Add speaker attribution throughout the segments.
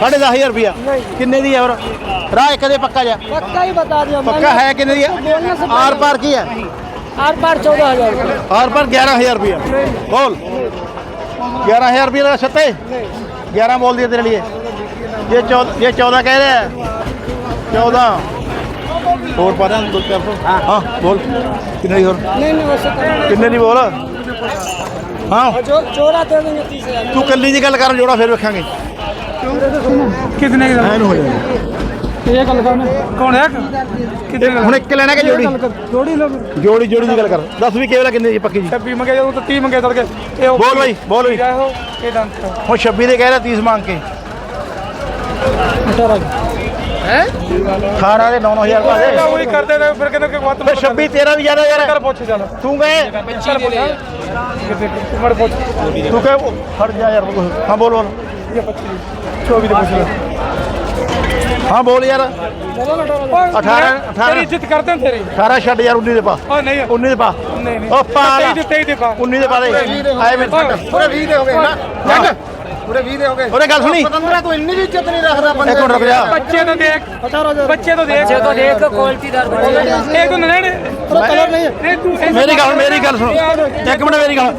Speaker 1: ਸਾਢੇ 10000 ਰੁਪਿਆ
Speaker 2: नहीं।
Speaker 1: ਕਿੰਨੇ ਦੀ ਹੈ ਹੋਰ ਰਾਹ ਇੱਕ ਦੇ ਪੱਕਾ ਜਾ
Speaker 2: पक्का ही बता दिया
Speaker 1: ਪੱਕਾ है कितने ਦੀ
Speaker 2: बोलने से
Speaker 1: है आर पार की है
Speaker 2: आर पार चौदह हजार का
Speaker 1: आर पार ग्यारह हजार रुपया बोल ग्यारह हजार रुपया लगा सत्ते ग्यारह बोल दिया तेरे लिए ये चौदह ये चौदह कह रहे हैं चौदह और पा रहे हैं दो चार सौ हाँ बोल कितने की और
Speaker 2: नहीं नहीं वैसे कम
Speaker 1: कितने की बोल हाँ
Speaker 2: और जो जोड़ा दे देंगे तीस हजार
Speaker 1: तू कली ਦੀ ਗੱਲ ਕਰ ਜੋੜਾ ਫਿਰ ਵੇਖਾਂਗੇ
Speaker 3: कितने की
Speaker 1: ਐਨ ਹੋ ਜਾਣਾ
Speaker 3: ये कल कौन है कौन है कितने का
Speaker 1: ਹੁਣ ਇੱਕ ਲੈਣਾ ਕਿ ਜੋੜੀ
Speaker 3: जोड़ी लोग
Speaker 1: ਜੋੜੀ ਜੋੜੀ ਦੀ ਗੱਲ ਕਰ ਦੱਸ ਵੀ ਕਿਹੜਾ ਕਿੰਨੇ ਦੀ ਪੱਕੀ ਜੀ
Speaker 3: छब्बी मंगे तो तीन मंगे तड़के ये हो-
Speaker 1: बोल भाई, बोल भाई।
Speaker 3: क्या हो ये डांस का
Speaker 1: ਹੁਣ 26 ਦੇ ਕਹਿ ਰਿਹਾ 30 ਮੰਗ ਕੇ
Speaker 2: है
Speaker 1: 18 ਦੇ 9000 ਪਾ ਦੇ
Speaker 3: क्या वही करते थे फिर कहते कि बात
Speaker 1: ਫਿਰ 26 13 ਵੀ ਜ਼ਿਆਦਾ ਯਾਰ
Speaker 3: कर पूछ चलो
Speaker 1: ਤੂੰ ਕਹੇ
Speaker 3: चल पूछ उम्र पूछ
Speaker 1: ਤੂੰ ਕਹੇ ਹਟ ਜਾ ਯਾਰ ਹਾਂ ਬੋਲ ਬੋਲ
Speaker 3: ये पच्चीस
Speaker 1: ਹਾਂ ਬੋਲ ਯਾਰ। 18
Speaker 3: 18 ਤੇਰੀ ਜਿੱਤ ਕਰਦੇ ਤੇਰੀ।
Speaker 1: 18 ਛੱਡ ਯਾਰ 19 ਦੇ ਪਾ।
Speaker 3: ਨਹੀਂ।
Speaker 1: 19 ਦੇ ਪਾ।
Speaker 3: ਨਹੀਂ ਨਹੀਂ।
Speaker 1: ਓ ਪਾ
Speaker 3: 23 ਦੇ ਪਾ।
Speaker 1: 19 ਦੇ ਪਾ ਦੇ। ਆਏ ਮੇਰੇ
Speaker 3: ਪੂਰੇ 20 ਦੇ ਹੋ ਗਏ।
Speaker 1: ਨਾ ਪੂਰੇ 20 ਦੇ ਹੋ ਗਏ। ਉਹਨੇ ਗੱਲ ਸੁਣੀ।
Speaker 4: ਤੂੰ ਇੰਨੀ
Speaker 1: ਵੀ ਇੱਜ਼ਤ ਨਹੀਂ ਰੱਖਦਾ
Speaker 3: ਬੰਦੇ ਬੱਚੇ ਤੋਂ ਦੇਖ। ਬੱਚੇ ਤੋਂ
Speaker 2: ਦੇਖ। ਬੱਚੇ ਤੋਂ
Speaker 3: ਦੇਖ ਕੁਆਲਿਟੀ ਦਾ
Speaker 2: ਇਹ ਕੋ ਨਣ
Speaker 3: ਤੇਰਾ ਕਲਰ ਨਹੀਂ
Speaker 1: ਮੇਰੀ ਗੱਲ ਮੇਰੀ ਗੱਲ ਸੁਣ। ਇੱਕ ਮਿੰਟ ਮੇਰੀ ਗੱਲ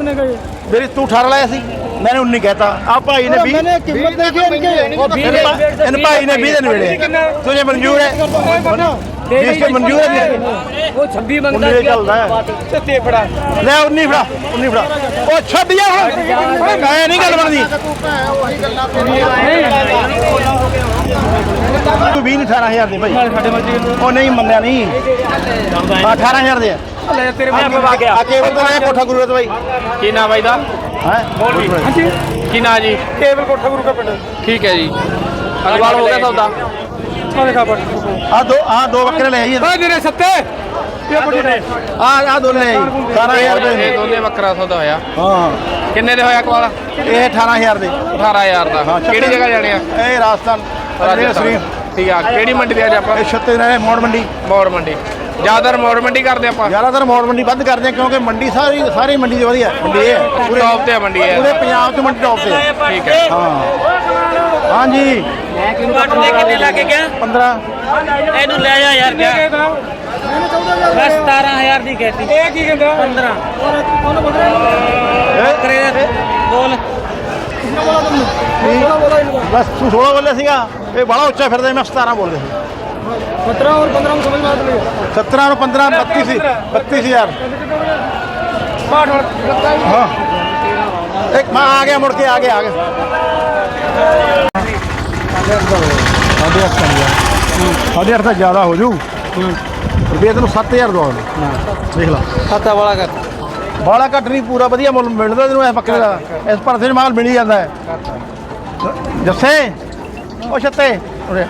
Speaker 1: ਮੇਰੀ ਤੂੰ 18 ਲਾਇਆ ਸੀ। मैंने उन्नी कहता आप भाई ने भी
Speaker 2: मैंने कीमत देखी इनके
Speaker 1: इन भाई ने भी दिन मिले तुझे मंजूर है बीस के मंजूर है
Speaker 2: वो छब्बी
Speaker 1: मंगता है चलता
Speaker 3: है छत्ते
Speaker 1: फड़ा ले उन्नी फड़ा उन्नी फड़ा वो छब्बी है मैं नहीं गल बनदी ਤੂੰ 20 18000 ਦੇ ਭਾਈ
Speaker 3: ਸਾਡੇ ਮਰਜ਼ੀ
Speaker 1: ਉਹ ਨਹੀਂ ਮੰਨਿਆ ਨਹੀਂ 18000 ਦੇ ਲੈ
Speaker 3: ਤੇਰੇ ਮੈਂ
Speaker 1: ਆ ਕੇ ਕੋਠਾ ਗੁਰੂ ਦਾ ਭਾਈ
Speaker 5: ਕੀ ਨਾਮ ਭਾਈ ਦਾ
Speaker 1: ਹੈ? ਹਾਂਜੀ।
Speaker 5: ਕੀ ਨਾਂ ਜੀ?
Speaker 3: ਟੇਬਲ ਕੋਠਾ ਗੁਰੂ ਕਾ ਪਿੰਡ।
Speaker 5: ਠੀਕ ਹੈ ਜੀ। ਅਗਵਾਲ ਹੋ ਗਿਆ ਸੌਦਾ।
Speaker 3: ਆ ਦੇਖਾ ਬੜ
Speaker 1: ਆ ਦੋ ਆ ਦੋ ਬੱਕਰੇ ਲੈ ਆਈ
Speaker 3: ਓਏ ਮੇਰੇ ਸੱਤੇ। ਇਹ ਬੜੀ ਨੇ
Speaker 1: ਆ ਆ ਦੋ ਲੈ ਆਈ। 17000 ਦੇ।
Speaker 5: ਇਹ ਦੋਨੇ ਬੱਕਰਾ ਸੌਦਾ ਹੋਇਆ।
Speaker 1: ਹਾਂ।
Speaker 5: ਕਿੰਨੇ ਦੇ ਹੋਇਆ ਕਵਾਲਾ
Speaker 1: ਇਹ 18000 ਦੇ।
Speaker 5: 18000 ਦਾ। ਕਿਹੜੀ ਜਗ੍ਹਾ ਜਾਣੇ ਆ?
Speaker 1: ਇਹ ਰਾਜਸਥਾਨ। ਰਾਜਸਥਾਨ।
Speaker 5: ਠੀਕ ਆ। ਕਿਹੜੀ ਮੰਡੀ ਦੇ ਅੱਜ ਆਪਾਂ
Speaker 1: ਇਹ 36 ਰਹਿ ਮੋੜ ਮੰਡੀ।
Speaker 5: ਮੋੜ ਮੰਡੀ। ਜ਼ਿਆਦਾਤਰ ਮੋੜ ਮੰਡੀ ਕਰਦੇ ਆਪਾਂ।
Speaker 1: ਜ਼ਿਆਦਾਤਰ ਮੋੜ ਮੰਡੀ ਬੰਦ ਕਰਦੇ ਆ ਕਿਉਂਕਿ ਮੰਡੀ ਸਾਰੀ ਸਾਰੀ ਮੰਡੀ ਦੀ ਵਧੀਆ ਮੰਡੀ ਹੈ। ਪੂਰੇ
Speaker 5: ਟੌਪ ਤੇ ਮੰਡੀ ਇਹ
Speaker 1: ਪੂਰੇ ਪੰਜਾਬ ਚ ਮੰਡੀ ਟੌਪ ਤੇ ਹੈ।
Speaker 5: ਠੀਕ ਹੈ।
Speaker 1: ਹਾਂ। ਹਾਂਜੀ।
Speaker 2: ਤੁਹਾਨੂੰ ਲੈ ਕਿੰਨੇ ਲੱਗ ਗਿਆ
Speaker 1: 15
Speaker 2: ਇਹਨੂੰ ਲੈ ਜਾ ਯਾਰ
Speaker 3: ਕਿਆ?
Speaker 2: ਬਸ 17000 ਦੀ ਕਹਿਤੀ।
Speaker 3: ਇਹ ਕੀ ਕਹਿੰਦਾ?
Speaker 2: 15
Speaker 1: ਬੱਕਰੇ
Speaker 2: ਦਾ ਬੋਲ।
Speaker 1: ਬਸ 16 ਬੋਲੇ ਸੀਗਾ। ਇਹ ਬੜਾ ਉੱਚਾ ਫਿਰਦਾ ਮੈਂ 17 ਬੋਲਦੇ ਸੀ।
Speaker 2: 17 और 15 में समझ में आता नहीं
Speaker 1: 17 ਨੂੰ 15 32 ਸੀ 32000
Speaker 3: बाट और
Speaker 1: ਹਾਂ ਇੱਕ ਮੈਂ ਆ ਗਿਆ ਮੁੜ ਕੇ ਆ ਗਿਆ ਆ ਗਿਆ ਸਾਡੇ ਅੱਠ ਕਰ ਗਿਆ ਸਾਡੇ ਅੱਠ ਤਾਂ ਜ਼ਿਆਦਾ ਹੋ ਜੂ ਰੁਪਏ ਤੈਨੂੰ 7000 ਦਵਾ ਦੇ ਦੇਖ ਲਾ
Speaker 2: खाता बड़ा कर
Speaker 1: ਬਾਲਾ ਘੱਟ ਨਹੀਂ ਪੂਰਾ ਵਧੀਆ ਮੁੱਲ ਮਿਲਦਾ ਤੈਨੂੰ ਇਸ ਬੱਕਰੇ ਦਾ ਇਸ ਪਰਸੇ 'ਚ ਮਾਲ ਮਿਲ ਹੀ ਜਾਂਦਾ ਹੈ ਜੱਸੇ ਉਹ ਛੱਤੇ ਉਰੇ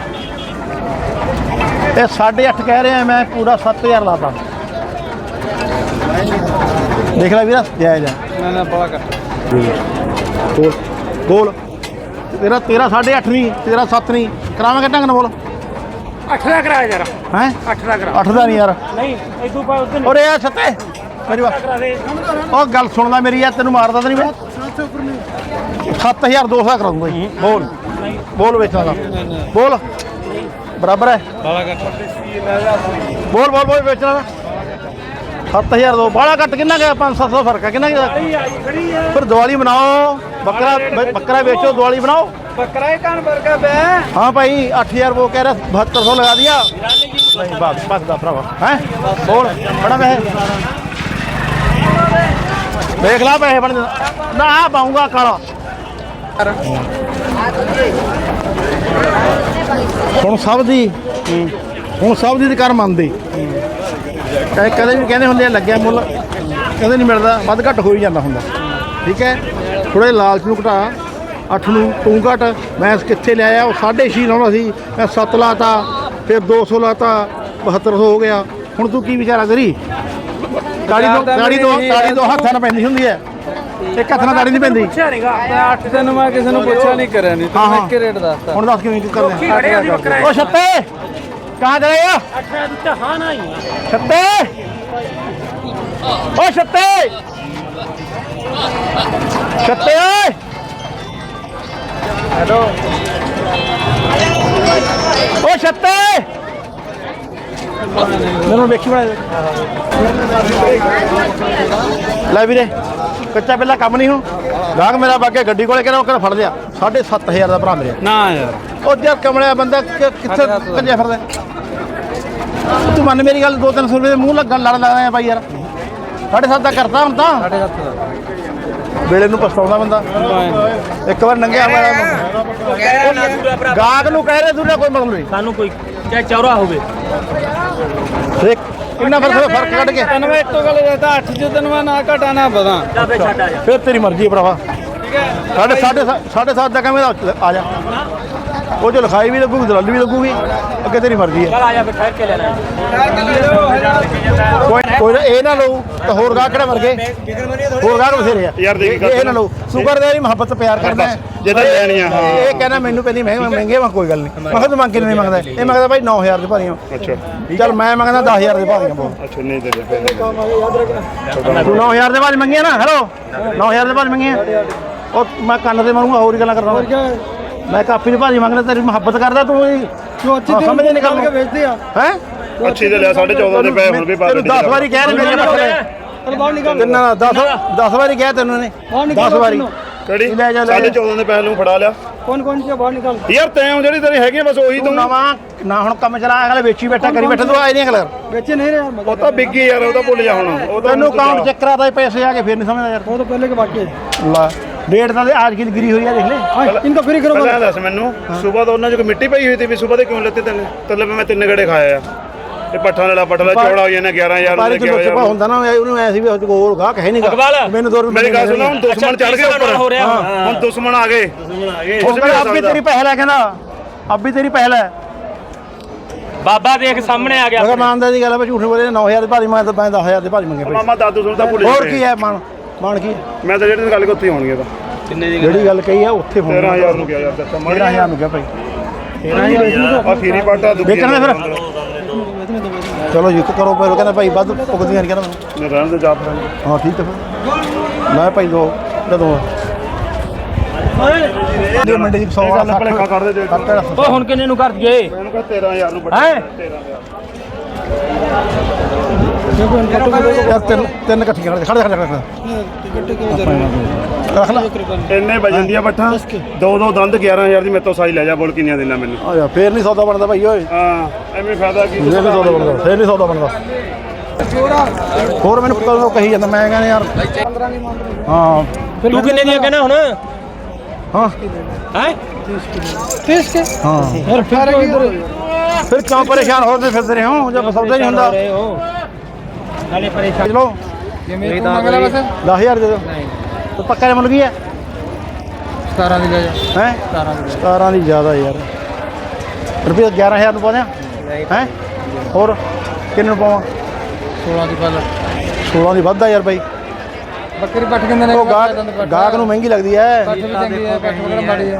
Speaker 1: ਇਹ 8.5 ਕਹਿ ਰਿਹਾ ਮੈਂ ਪੂਰਾ 7000 ਲਾਤਾ। ਦੇਖ ਲੈ ਵੀਰਾ ਜਾਇਜ਼ ਆ
Speaker 3: ਨਾ ਨਾ ਬੜਾ ਘੱਟ।
Speaker 1: ਬੋਲ ਤੇਰਾ ਤੇਰਾ 13 8.5 ਨਹੀਂ ਤੇਰਾ 7 ਨਹੀਂ। ਕਰਾਵਾਂਗੇ ਢੰਗ ਨਾਲ ਬੋਲ।
Speaker 3: 8 ਦਾ ਕਰਾ
Speaker 1: ਹੈ?
Speaker 3: 8 ਕਰਾ।
Speaker 1: 8 ਨਹੀਂ ਯਾਰ। ਨਹੀਂ ਇਦੋਂ ਪਾ ਉਦੋਂ ਔਰ
Speaker 3: ਇਹ ਸੱਤੇ
Speaker 1: ਉਹ ਗੱਲ ਸੁਣਦਾ ਮੇਰੀ ਯਾਰ ਤੈਨੂੰ ਮਾਰਦਾ ਤਾਂ ਨਹੀਂ ਮੈਂ। 7200 ਕਰਾ ਦੂੰਗਾ ਜੀ। ਬੋਲ। ਬੋਲ ਵੇਚਾਂਗਾ ਬੋਲ। ਬਰਾਬਰ ਹੈ।
Speaker 3: ਬਾਲਾ ਘੱਟ।
Speaker 1: ਬੋਲ ਬੋਲ ਬੋਲ ਵੇਚਣਾ 7000 ਦੋ ਬਾਲਾ ਘੱਟ ਕਿੰਨਾ ਗਿਆ? 5-700 ਫ਼ਰਕ ਹੈ ਕਿੰਨਾ ਗਿਆ? ਫਿਰ ਦੀਵਾਲੀ ਮਨਾਓ ਬੱਕਰਾ ਬੱਕਰਾ ਵੇਚੋ ਦੀਵਾਲੀ ਬਣਾਓ
Speaker 3: ਬੱਕਰਾ ਹੀ ਕਾਨ
Speaker 1: ਵਰਗਾ ਬੈ ਹਾਂ ਭਾਈ 8000 ਉਹ ਕਹਿ ਰਿਹਾ 7200 ਲਗਾ ਦਿਆ। ਨਹੀਂ ਬਾਤ ਬਸ ਦਾ ਭਰਾਵਾ। ਹੈ? ਬੋਲ ਬੜਾ ਮੈਂ ਦੇਖ ਲੈ ਪੈਸੇ ਬਣ ਨਾ ਪਾਉਂਗਾ ਕਾਲਾ। ਹੁਣ ਸਭ ਦੀ ਹੁਣ ਸਭ ਦੀ ਤੇ ਕਰ ਮੰਨਦੇ। ਕਦੇ ਕਦੇ ਵੀ ਕਹਿੰਦੇ ਹੁੰਦੇ ਆ ਲੱਗਿਆ ਮੁੱਲ ਕਦੇ ਨਹੀਂ ਮਿਲਦਾ ਵੱਧ ਘੱਟ ਹੋ ਹੀ ਜਾਂਦਾ ਹੁੰਦਾ। ਠੀਕ ਹੈ? ਥੋੜੇ ਲਾਲਚ ਨੂੰ ਘਟਾ 8 ਨੂੰ ਤੂੰ ਘਟ ਮੈਂ ਕਿੱਥੇ ਲਿਆਇਆ ਉਹ 6.5 ਲਾਉਣਾ ਸੀ ਮੈਂ 7 ਲਾਤਾ ਫਿਰ 200 ਲਾਤਾ 7200 ਹੋ ਗਿਆ। ਹੁਣ ਤੂੰ ਕੀ ਵਿਚਾਰਾ ਕਰੀ? ਤਾੜੀ ਦੋ ਤਾੜੀ ਦੋ ਤਾੜੀ ਦੋ ਹੱਥਾਂ ਨਾਲ ਪੈਂਦੀ ਹੁੰਦੀ ਹੈ। ਇੱਕ ਹੱਥ ਨਾਲ ਤਾੜੀ ਨਹੀਂ ਪੈਂਦੀ।
Speaker 3: ਅੱਠ ਦਿਨ ਮੈਂ ਕਿਸੇ ਨੂੰ ਪੁੱਛਿਆ ਨਹੀਂ ਕਰਿਆ ਨਹੀਂ
Speaker 1: ਹਾਂ,
Speaker 3: ਤੂੰ
Speaker 1: ਹਾਂ।
Speaker 3: ਇੱਕ ਰੇਟ ਦੱਸਤਾ।
Speaker 1: ਹੁਣ ਦੱਸ ਕਿਵੇਂ ਕੀ ਕਰਦੇ? ਆ ਉਹ ਛੱਤੇ ਕਹਾਂ ਚਲੇ ਗਿਆ ਛੱਤੇ ਉਹ ਛੱਤੇ ਛੱਤੇ ਓਏ। ਹੈਲੋ। ਉਹ ਛੱਤੇ ਮੈਨੂੰ ਵੇਖੀ ਬਣਾ ਲੈ ਵੀਰੇ। ਕੱਚਾ ਪਹਿਲਾ ਕੰਮ ਨਹੀਂ ਹੁਣ। ਗਾਹਕ ਮੇਰਾ ਬਾਗੇ ਗੱਡੀ ਕੋਲੇ ਕਿਹੜਾ ਉਹ ਕਹਿੰਦਾ ਫੜ ਲਿਆ 7500 ਦਾ ਭਰਾ ਮੇਰੇ।
Speaker 3: ਨਾ ਯਾਰ।
Speaker 1: ਉਹ ਕਮਲਿਆ ਬੰਦਾ ਕਿ- ਕਿੱਥੇ ਭੱਜਿਆ ਫਿਰਦਾ? ਤੂੰ ਮੰਨ ਮੇਰੀ ਗੱਲ 2-300 ਰੁਪਏ ਦੇ ਮੂੰਹ ਲੱਗਣ ਲੜ ਲੱਗਦਾ ਹੈ ਬਾਈ ਯਾਰ। ਸਾਢੇ ਸੱਤ ਦਾ ਕਰਤਾ ਹੁਣ ਤਾਂ।
Speaker 3: ਸਾਡੇ ਹੱਥ ਦਾ
Speaker 1: ਵੇਲੇ ਨੂੰ ਪਛਤਾਉਂਦਾ ਬੰਦਾ। ਇੱਕ ਵਾਰ ਨੰਗਿਆ ਮੇਰਾ ਗਾਹਕ ਨੂੰ ਕਹਿ ਰਹੇ ਦੂਰਾ ਕੋਈ ਮਤਲਬ ਨਹੀਂ।
Speaker 2: ਸਾਨੂੰ ਕੋਈ ਚਾਹੇ ਚੌਰਾ ਹੋਵੇ।
Speaker 1: ਦੇਖ ਕਿੰਨਾ ਫ਼ਰਕ ਫ਼ਰਕ ਕੱਢ ਕੇ।
Speaker 3: ਤੈਨੂੰ ਮੈਂ ਇੱਕੋ ਗੱਲ ਦੱਸਦਾ 8 ਚ ਤੈਨੂੰ ਮੈਂ ਨਾ ਘਟਾ ਨਾ ਵਧਾਂ।
Speaker 2: ਚਾਬੇ ਛੱਡ ਆ ਜਾ।
Speaker 1: ਫਿਰ ਤੇਰੀ ਮਰਜ਼ੀ ਹੈ ਭਰਾਵਾ। ਸਾਢੇ ਸਾਢੇ ਸਾਢੇ ਸੱਤ ਦਾ ਕਹਿੰਦਾ ਆ ਜਾ। ਉਹ ਜੋ ਲਿਖਾਈ ਵੀ ਲੱਗੂਗੀ ਦਲਾਲੀ ਵੀ ਲੱਗੂਗੀ ਅੱਗੇ ਤੇਰੀ ਮਰਜ਼ੀ ਹੈ।
Speaker 2: ਚੱਲ ਆ ਜਾ ਫਿਰ ਠਹਿਰ ਕੇ
Speaker 1: ਨਾ ਇਹ ਨਾ ਲਓ ਤਾਂ ਹੋਰ ਗਾਹਕ ਕਿਹੜੇ ਮਰ ਗਏ ਹੋਰ ਗਾਹਕ ਬਥੇਰੇ ਆ।
Speaker 6: ਯਾਰ ਦੇਖ
Speaker 1: ਇਹ ਨਾ ਲਓ ਸ਼ੂਗਰ ਦਾ ਵੀ ਮੁਹੱਬਤ ਪਿਆਰ ਕਰਦਾ ਹੈ।
Speaker 6: ਜੇ ਤਾਂ ਲੈਣੀ ਆ, ਹਾਂ।
Speaker 1: ਇਹ ਕਹਿੰਦਾ ਮੈਨੂੰ ਪੈਂਦੀ ਮਹਿੰਗੇ ਮਹਿੰਗੇ ਮੈਂ ਕੋਈ ਗੱਲ ਨਹੀਂ। ਮੈਂ ਕਿਹਾ ਤੂੰ ਮੰਗ ਕੇ ਨਹੀਂ ਮੰਗਦਾ। ਇਹ ਮੰਗਦਾ ਭਾਈ 9000 ਦੇ ਭਾਰੀਆਂ।
Speaker 6: ਅੱਛਾ।
Speaker 1: ਚੱਲ ਮੈਂ ਮੰਗਦਾ 10000 ਦੇ ਭਾਰੀਆਂ ਬੋਲ
Speaker 6: ਅੱਛਾ ਨਹੀਂ ਦੇ ਦੇ
Speaker 1: ਤੂੰ 9000 ਦੇ ਭਾਰੀ ਮੰਗੀਆਂ ਨਾ ਹੈਲੋ? 9000 ਦੇ ਭਾਰੀ ਮੰਗੀਆਂ। ਉਹ ਮੈਂ ਕੰਨ ਤੇ ਮਾਰੂੰਗਾ ਹੋਰ ਹੀ ਗੱਲਾਂ ਕਰਦਾ। ਮੈਂ ਕਾਪੀ ਦੇ ਭਾਰੀ ਮੰਗਦਾ ਤੇਰੀ ਮੁਹੱਬਤ ਕਰਦਾ ਤੂੰ ਤੂੰ ਅੱਛੀ ਸਮਝ ਨਹੀਂ
Speaker 2: ਕੇ
Speaker 1: ਕਰਦਾ।
Speaker 2: ਵੇਚਦੇ ਆ।
Speaker 1: ਹੈ?
Speaker 6: ਅੱਛੀ ਤੇ ਲਿਆ 14.5 ਦੇ ਪੈ ਹੁਣ ਵੀ ਪਾ
Speaker 1: ਤੈਨੂੰ 10 ਵਾਰੀ ਕਹਿ ਰਹੇ ਮੇਰੇ ਮਸਲੇ
Speaker 2: ਚਲ ਬਾਹਰ ਨਿਕਲ
Speaker 1: ਤਿੰਨਾਂ 10 10 ਵਾਰੀ ਕਿਹਾ ਤੈਨੂੰ ਨੇ
Speaker 2: ਬਾਹਰ ਨਿਕਲ
Speaker 1: 10 ਵਾਰੀ।
Speaker 6: ਕਿਹੜੀ?
Speaker 1: ਲੈ ਜਾ, ਲੈ ਜਾ।
Speaker 6: 14.5 ਦੇ ਪੈ ਨੂੰ ਫੜਾ ਲਿਆ।
Speaker 2: ਕੌਣ ਕੌਣ ਸੀ ਬਾਹਰ ਨਿਕਲ।
Speaker 6: ਯਾਰ ਤੈਂ ਜਿਹੜੀ ਤੇਰੀ ਹੈਗੀ ਬਸ ਉਹੀ
Speaker 1: ਤੂੰ
Speaker 6: ਤੂੰ।
Speaker 1: ਨਵਾਂ ਨਾ ਹੁਣ ਕੰਮ ਚਲਾ ਅਗਲੇ ਵੇਚੀ ਬੈਠਾ ਕਰੀ ਬੈਠਾ ਤੂੰ ਆਏ ਨਹੀਂ ਅਗਲੇ
Speaker 2: ਵੇਚੇ ਨਹੀਂ ਰਹੇ। ਯਾਰ
Speaker 6: ਉਹ ਤਾਂ ਬਿੱਗੀ ਯਾਰ ਉਹ ਤਾਂ ਭੁੱਲ ਜਾ ਹੁਣ। ਉਹ ਤਾਂ
Speaker 1: ਤੈਨੂੰ ਅਕਾਊਂਟ ਚੈੱਕ ਕਰਾਦਾ ਪੈਸੇ ਆ ਕੇ ਫਿਰ ਨਹੀਂ ਸਮਝਦਾ ਯਾਰ।
Speaker 2: ਉਹ ਤਾਂ ਪਹਿਲੇ ਕੇ ਬਾਕੀ
Speaker 1: ਲਾ ਡੇਟ ਤਾਂ ਅੱਜ ਕੀ ਗਿਰੀ ਹੋਈ ਆ ਦੇਖ ਲੈ।
Speaker 2: ਇਨਕਾ ਫਰੀ ਕਰੋ
Speaker 6: ਪਹਿਲਾਂ ਦੱਸ ਮੈਨੂੰ ਸਵੇਰ ਤੋਂ ਉਹਨਾਂ ਚ ਕੋਈ ਮਿੱਟੀ ਪਈ ਹੋਈ ਸੀ ਵੀ ਸਵੇਰ ਦੇ ਕਿਉਂ ਲੱਤੇ ਤੈਨੂੰ? ਤੈਨੂੰ ਮੈਂ ਤਿੰਨ ਗੜੇ ਖਾਇਆ ਆ। ਇਹ ਪੱਠਾ ਵਾਲਾ ਪੱਠਾ ਦਾ ਚੌੜਾ ਹੋ ਜਾਂਦਾ 11000 ਦਾ
Speaker 1: ਬਾਰੇ ਚ ਲੁੱਚ ਪਾ ਹੁੰਦਾ ਨਾ ਉਹਨੂੰ ਐ ਸੀ ਵੀ ਹੋਰ ਗਾਹਕ ਹੈ ਨਹੀਂਗਾ। ਮੈਨੂੰ ਦੋ ਰੁਪਏ
Speaker 6: ਮੇਰੀ ਗੱਲ ਸੁਣੋ ਹੁਣ ਦੁਸ਼ਮਣ ਚੜ ਗਏ ਉੱਪਰ।
Speaker 2: ਹੋ ਰਿਹਾ।
Speaker 6: ਹਾਂ, ਹੁਣ ਦੁਸ਼ਮਣ ਆ ਗਏ।
Speaker 1: ਉਹ ਕਹਿੰਦਾ ਅੱਬ ਵੀ ਤੇਰੀ ਪਹਿਲ ਹੈ ਕਹਿੰਦਾ। ਅੱਬ ਵੀ ਤੇਰੀ ਪਹਿਲ ਹੈ।
Speaker 2: ਬਾਬਾ ਦੇਖ ਸਾਹਮਣੇ ਆ
Speaker 1: ਮੈਂ ਕਿਹਾ ਮਾਨਦਾ ਦੀ ਗੱਲ ਹੈ ਵੀ ਝੂਠ ਬੋਲੇ 9000 ਦੇ ਭਾਰੀ ਮੈਂ ਤਾਂ ਮੈਂ 10000 ਦੇ ਭਾਰੀ ਮੰਗੇ ਪੈਸੇ।
Speaker 6: ਮਾਮਾ ਦਾਦੂ ਸੁਣ ਤਾਂ ਭੁੱਲ
Speaker 1: ਹੋਰ
Speaker 6: ਗਏ
Speaker 1: ਕੀ ਹੈ ਮਾਨ ਮਾਨ ਕੀ? ਹੈ?
Speaker 6: ਮੈਂ ਤਾਂ ਜਿਹੜੀ ਗੱਲ ਕਿ ਉੱਥੇ ਹੋਣਗੇ ਤਾਂ।
Speaker 1: ਜਿਹੜੀ ਗੱਲ ਕਹੀ ਆ ਉੱਥੇ ਫੋਨ
Speaker 6: 13000 ਨੂੰ ਗਿਆ ਯਾਰ ਦੱਸਾਂ।
Speaker 1: 13000 ਨੂੰ ਕਿਹਾ ਭਾਈ।
Speaker 6: ਆ ਫੀਰੀ ਪਾਟਾ ਦੁੱਖੀ
Speaker 1: ਵੇਚਣਾ ਫਿਰ। ਚਲੋ ਜੀ ਕਰੋ ਪਰ ਕਹਿੰਦਾ ਭਾਈ ਵੱਧ ਪੁੱਗਦੀਆਂ ਨਹੀਂ ਕਹਿੰਦਾ
Speaker 6: ਮੈਂ। ਰਹਿਣ ਦੇ ਜਾ ਫਿਰ
Speaker 1: ਹਾਂ ਠੀਕ ਹੈ ਫਿਰ। ਲੈ ਭਾਈ ਦੋ ਜਦੋਂ। ਇਹ ਮੰਡੀ ਦੀ 100
Speaker 6: ਗੱਲ ਭਲੇਖਾ ਕਰਦੇ ਦੇ
Speaker 2: ਉਹ ਹੁਣ ਕਿੰਨੇ ਨੂੰ ਕਰ ਦਈਏ
Speaker 6: ਮੈਨੂੰ ਕਹ 13000 ਨੂੰ ਵੱਡਾ
Speaker 1: ਹੈ? ਯਾਰ ਤਿੰਨ ਤਿੰਨ ਇਕੱਠੀਆਂ ਕਰ ਖੜੇ ਖੜੇ ਖੜੇ ਰੱਖ ਲੈ।
Speaker 6: ਇੰਨੇ ਵਜਨ ਦੀਆਂ ਪੱਠਾਂ। ਦੋ ਦੋ ਦੰਦ 11000 ਦੀ ਮੇਰੇ ਤੋਂ ਸਾਈ ਲੈ ਜਾ ਬੋਲ ਕਿੰਨੀਆਂ ਦੇਣਾ ਮੈਨੂੰ।
Speaker 1: ਆ ਜਾ ਫੇਰ ਨਹੀਂ ਸੌਦਾ ਬਣਦਾ ਭਾਈ ਓਏ।
Speaker 6: ਹਾਂ ਐਵੇਂ ਫਾਇਦਾ ਕੀ
Speaker 1: ਫੇਰ ਨਹੀਂ ਸੌਦਾ ਬਣਦਾ ਫੇਰ ਨਹੀਂ ਸੌਦਾ ਬਣਦਾ। ਹੋਰ ਮੈਨੂੰ ਕਦੋਂ ਕਹੀ ਜਾਂਦਾ ਮੈਂ ਕਹਿੰਦਾ ਯਾਰ ਹਾਂ।
Speaker 2: ਤੂੰ ਕਿੰਨੇ ਦੀਆਂ ਕਹਿਣਾ ਹੁਣ?
Speaker 1: ਹਾਂ।
Speaker 2: ਹੈ?
Speaker 1: ਹਾਂ।
Speaker 2: ਯਾਰ ਫਿਰ
Speaker 1: ਫਿਰ ਕਿਉਂ ਪਰੇਸ਼ਾਨ ਹੋਦੇ ਫਿਰਦੇ ਰਹੇ ਹੋ? ਜਦ ਸੌਦਾ ਨਹੀਂ ਹੁੰਦਾ।
Speaker 2: ਨਾਲੇ ਪਰੇਸ਼ਾਨ
Speaker 1: ਚਲੋ
Speaker 3: ਜਿਵੇਂ ਤੂੰ ਮੰਗਲਾ ਬਸ
Speaker 1: 10000 ਦੇ ਦਿਓ। ਤੇ ਪੱਕਾ ਮੁੱਲ ਕੀ ਹੈ?
Speaker 3: 17 ਦੀ ਲੈ ਜਾ।
Speaker 1: ਹੈ?
Speaker 3: 17 ਦੀ
Speaker 1: 17 ਦੀ ਜ਼ਿਆਦਾ ਯਾਰ। ਰੁਪਏ 11000 ਨੂੰ ਪਾਉਂਦੇ ਆ? ਹੈ? ਹੋਰ ਕਿੰਨੇ ਨੂੰ ਪਾਵਾਂ?
Speaker 3: 16 ਦੀ ਪਾ
Speaker 1: 16 ਦੀ ਵੱਧਦਾ ਯਾਰ ਬਾਈ।
Speaker 3: ਬੱਕਰੀ ਪੱਠ ਕਿੰਨੇ ਨੇ
Speaker 1: ਉਹ ਗਾਹਕ ਨੂੰ। ਮਹਿੰਗੀ ਲੱਗਦੀ ਹੈ।
Speaker 3: ਪੱਠ ਵੀ ਚੰਗੀ ਹੈ ਪੱਠ ਮਾੜੀ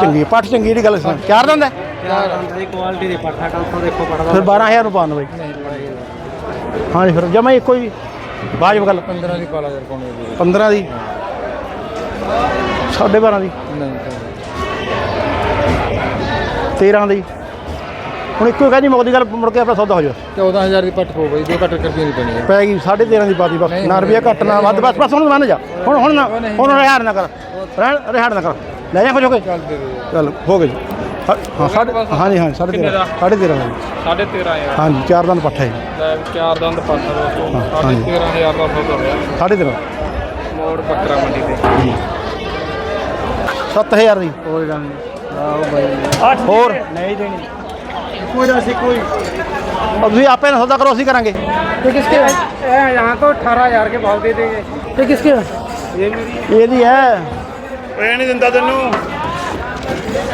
Speaker 1: ਚੰਗੀ ਹੈ ਪੱਠ ਚੰਗੀ ਦੀ ਗੱਲ ਸੁਣ। ਚਾਰ ਦੰਦ ਹੈ?
Speaker 2: ਦੀ ਕੁਆਲਿਟੀ ਦੇ ਪੱਠਾ ਕੱਲ ਤੋਂ ਦੇਖੋ ਪੜਦਾ
Speaker 1: ਫਿਰ 12000 ਨੂੰ ਪਾਉਣ ਬਾਈ। ਹਾਂ ਜੀ ਫਿਰ ਜਮਾ ਇੱਕੋ ਹੀ ਬਾਜਬ ਗੱਲ।
Speaker 3: 15 ਦੀ ਪਾ ਲਾ ਯਾਰ ਕੋਣ
Speaker 1: 15 ਦੀ? 12.5 ਦੀ।
Speaker 3: ਨਹੀਂ
Speaker 1: 13 ਦੀ। ਹੁਣ ਇੱਕੋ ਹੀ ਕਹਿੰਦੀ ਮੁੱਕਦੀ ਗੱਲ ਮੁੜ ਕੇ ਆਪਣਾ ਸੌਦਾ ਹੋ ਜਾ
Speaker 3: 14000 ਦੀ ਪੱਠ ਪੋ ਬਈ ਦੋ ਘੱਟ ਕਰਕੇ ਨਹੀਂ ਪੈਣੀ
Speaker 1: ਪੈ ਗਈ 13.5 ਦੀ ਪਾਤੀ ਬਸ। ਨਾ ਰੁਪਿਆ ਘੱਟ ਨਾ ਵੱਧ ਬਸ ਬਸ ਹੁਣ ਮੰਨ ਜਾ। ਹੁਣ ਹੁਣ ਨਾ ਹੁਣ ਰਿਹਾੜ ਨਾ ਕਰ। ਰਹਿਣ ਰਿਹਾੜ ਨਾ ਕਰ। ਲੈ ਜਾ ਹੋ ਕੇ।
Speaker 3: ਚੱਲ
Speaker 1: ਹੋ ਗਏ ਜੀ। ਹਾਂ ਹਾਂ, ਸਾਢੇ ਹਾਂ ਜੀ ਹਾਂ ਸਾਢੇ
Speaker 5: ਕਿੰਨੇ ਦਾ?
Speaker 1: 13 ਸਾਢੇ 13 ਦੀ
Speaker 5: 13500
Speaker 1: ਹਾਂ ਜੀ ਚਾਰ ਦੰਦ ਪੱਠਾ ਜੀ
Speaker 5: ਲੈ ਚਾਰ ਦੰਦ ਪੱਠਾ ਦੋਸਤੋ
Speaker 1: ਹਾਂ, ਹਾਂਜੀ।
Speaker 5: 13000 ਦਾ ਸੌਦਾ ਹੋਇਆ
Speaker 1: ਸਾਢੇ 13
Speaker 5: ਮੋੜ ਬੱਕਰਾ ਮੰਡੀ ਤੇ
Speaker 1: 7000 ਦੀ
Speaker 3: ਕੋਈ ਗੱਲ ਨਹੀਂ ਆਓ ਬਾਈ
Speaker 1: ਹੋਰ
Speaker 2: ਨਹੀਂ ਦੇਣੀ ਕੋਈ ਨਾ ਸੀ ਕੋਈ
Speaker 1: अब ਤੁਸੀਂ ਆਪੇ ਨਾ ਸੌਦਾ ਕਰੋ ਅਸੀਂ ਕਰਾਂਗੇ
Speaker 3: ये किसके यहाँ तो अठारह हजार के भाव दे देंगे ये किसके
Speaker 1: ਇਹਦੀ ਹੈ
Speaker 6: ਇਹ ਨਹੀਂ ਦਿੰਦਾ ਤੈਨੂੰ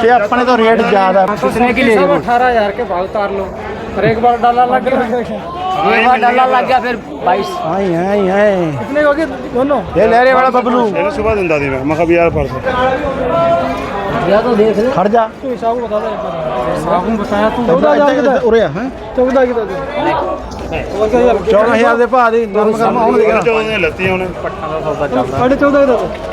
Speaker 1: ਤੇ ਆਪਣੇ ਤੋਂ ਰੇਟ ਜ਼ਿਆਦਾ
Speaker 5: कितने की ले अठारह हजार के भाव उतार लो और एक बार डाला लग गया एक बार डाला लग गया फिर बाईस
Speaker 1: ਆਈ ਆਈ ਆਈ
Speaker 7: कितने हो गए दोनों
Speaker 1: ਇਹ ਲਹਿਰੇ ਵਾਲਾ ਬਬਲੂ
Speaker 6: ਇਹਨੂੰ ਸਵੇਰ ਦਿੰਦਾ ਸੀ ਮੈਂ ਮੈਂ ਕਿਹਾ ਵੀ ਯਾਰ ਪਰਸ
Speaker 5: या तो देख ले
Speaker 1: ਖੜ ਜਾ
Speaker 7: तू हिसाब बता दे एक बार
Speaker 5: साबुन बताया तू
Speaker 7: चौदह हजार कितना
Speaker 1: ਉਰੇ ਆ ਹੈ
Speaker 7: चौदह कितना दे और क्या यार
Speaker 1: 14000 ਦੇ ਭਾਅ ਦੀ ਨਰਮ ਕਰਮ ਆਉਣ ਦੇ
Speaker 6: ਚੌਦਾਂ ਦੀਆਂ ਲੱਤੀਆਂ ਉਹਨੇ
Speaker 7: साढ़े चौदह कितना दे